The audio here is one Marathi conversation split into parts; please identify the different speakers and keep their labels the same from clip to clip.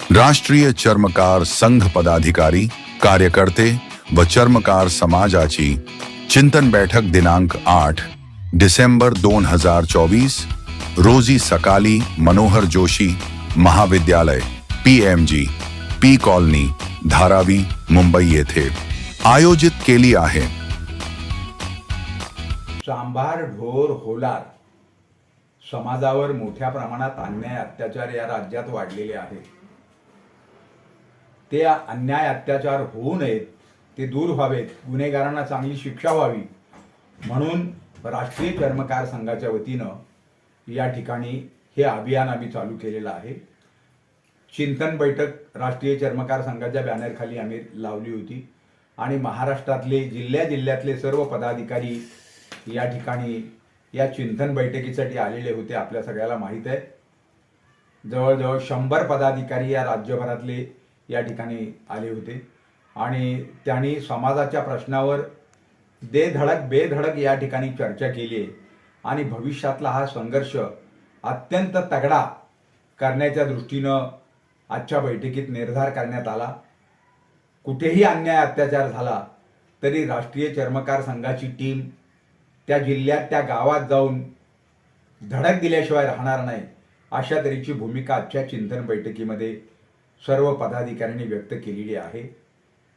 Speaker 1: राष्ट्रीय चर्मकार संघ पदाधिकारी कार्यकर्ते व चर्मकार समाजाची चिंतन बैठक दिनांक आठ डिसेंबर दोन हजार चोवीस रोजी सकाळी मनोहर जोशी महाविद्यालय P M G P colony Dharavi Mumbai येथे आयोजित केली आहे.
Speaker 2: चांभार ढोर होलार समाजावर मोठ्या प्रमाणात अन्याय अत्याचार या राज्यात वाढलेले आहेत. ते अन्याय अत्याचार होऊ नयेत ते दूर व्हावेत गुन्हेगारांना चांगली शिक्षा व्हावी. म्हणून राष्ट्रीय चर्मकार संघाच्या वतीनं या ठिकाणी हे अभियान आम्ही चालू केलेलं आहे. चिंतन बैठक राष्ट्रीय चर्मकार संघाच्या बॅनरखाली आम्ही लावली होती. आणि महाराष्ट्रातले जिल्ह्या जिल्ह्यातले सर्व पदाधिकारी या ठिकाणी या चिंतन बैठकीसाठी आलेले होते आपल्या सगळ्याला माहीत आहे. जवळजवळ शंभर पदाधिकारी या राज्यभरातले या ठिकाणी आले होते. आणि त्यांनी समाजाच्या प्रश्नावर देधडक बेधडक या ठिकाणी चर्चा केली आहे. आणि भविष्यातला हा संघर्ष अत्यंत तगडा करण्याच्या दृष्टीनं आजच्या बैठकीत निर्धार करण्यात आला. कुठेही अन्याय अत्याचार झाला तरी राष्ट्रीय चर्मकार संघाची टीम त्या जिल्ह्यात त्या गावात जाऊन धडक दिल्याशिवाय राहणार नाही अशा तऱ्हेची भूमिका आजच्या चिंतन बैठकीमध्ये सर्व पदाधिकाऱ्यांनी व्यक्त केलेली आहे.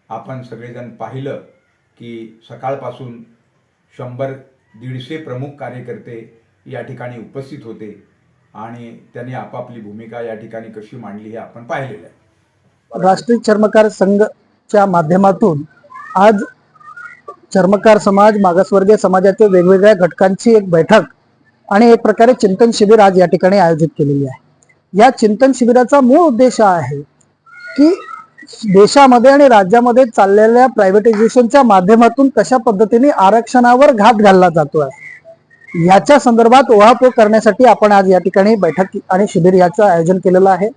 Speaker 2: आपण सगळेजण पाहिलं की सकाळपासून शंभर दीडशे प्रमुख कार्यकर्ते या ठिकाणी उपस्थित होते आणि त्यांनी आपापली भूमिका या ठिकाणी कशी मांडली हे आपण पाहिलेलं आहे.
Speaker 3: राष्ट्रीय चर्मकार संघच्या माध्यमातून आज चर्मकार समाज मागासवर्गीय समाजाच्या वेगवेगळ्या घटकांची एक बैठक आणि एक प्रकारे चिंतन शिबिर आज या ठिकाणी आयोजित केलेली आहे. या चिंतन शिबिराचा मूळ उद्देश हा आहे की देशामध्ये आणि राज्यामध्ये चाललेल्या प्रायव्हेटायझेशनच्या माध्यमातून कशा पद्धतीने आरक्षणावर घात घालला जातो आहे? याच्या संदर्भात ओहापोह करण्यासाठी आपण आज या ठिकाणी बैठक आणि शिबिर याचं आयोजन केलेलं आहे.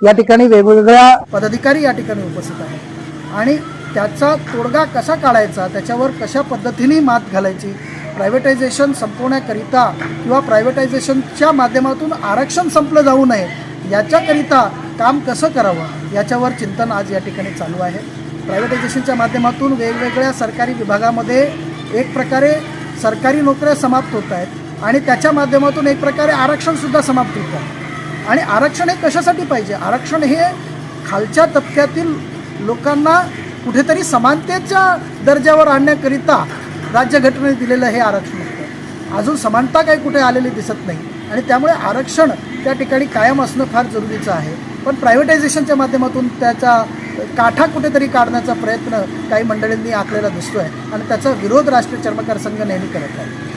Speaker 3: या ठिकाणी वेगवेगळ्या पदाधिकारी या ठिकाणी उपस्थित आहेत. आणि त्याचा तोडगा कसा काढायचा त्याच्यावर कशा पद्धतीने मात घालायची प्रायव्हेटायझेशन संपवण्याकरिता किंवा प्रायव्हेटायझेशनच्या माध्यमातून आरक्षण संपलं जाऊ नये याच्याकरिता काम कसं करावं याच्यावर चिंतन आज या ठिकाणी चालू आहे. प्रायव्हेटायझेशनच्या माध्यमातून वेगवेगळ्या सरकारी विभागामध्ये एक प्रकारे सरकारी नोकऱ्या समाप्त होत आहेत आणि त्याच्या माध्यमातून एक प्रकारे आरक्षणसुद्धा समाप्त होत आहे. आणि आरक्षण हे कशासाठी पाहिजे? आरक्षण हे खालच्या तबक्यातील लोकांना कुठेतरी समानतेच्या दर्जावर आणण्याकरिता राज्यघटनेने दिलेलं हे आरक्षण होतं अजून समानता काही कुठे आलेली दिसत नाही. आणि त्यामुळे आरक्षण त्या ठिकाणी कायम असणं फार जरुरीचं आहे. पण प्रायव्हेटायझेशनच्या माध्यमातून त्याचा काठा कुठेतरी काढण्याचा प्रयत्न काही मंडळींनी आखलेला दिसतो आहे आणि त्याचा विरोध राष्ट्रीय चर्मकार संघ नेहमी करत आहे.